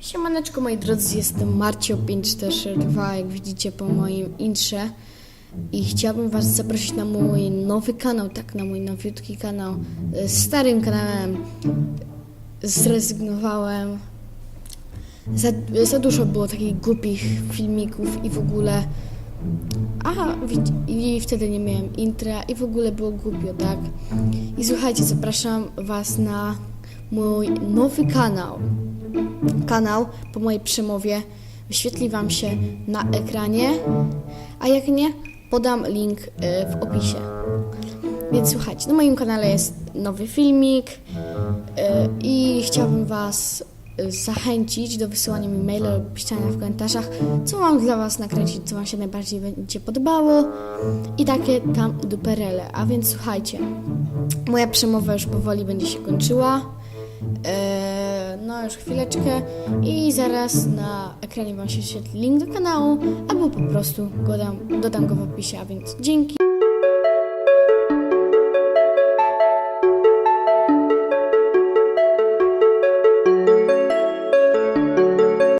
Siemaneczko moi drodzy, jestem Marcio5442, jak widzicie po moim intrze i chciałbym was zaprosić na mój nowy kanał, tak, na mój nowiutki kanał. Z starym kanałem zrezygnowałem. Za, za dużo było takich głupich filmików i w ogóle... Aha, i wtedy nie miałem intra i w ogóle było głupio, tak? I słuchajcie, zapraszam was na mój nowy kanał kanał po mojej przemowie wyświetli Wam się na ekranie, a jak nie, podam link y, w opisie. Więc słuchajcie, na moim kanale jest nowy filmik y, i chciałbym Was y, zachęcić do wysyłania mi maila lub pisania w komentarzach, co mam dla Was nakręcić, co Wam się najbardziej będzie podobało i takie tam duperele. A więc słuchajcie, moja przemowa już powoli będzie się kończyła. Eee, no już chwileczkę i zaraz na ekranie Wam się wyświetli link do kanału, albo po prostu go dam, dodam go w opisie, a więc dzięki.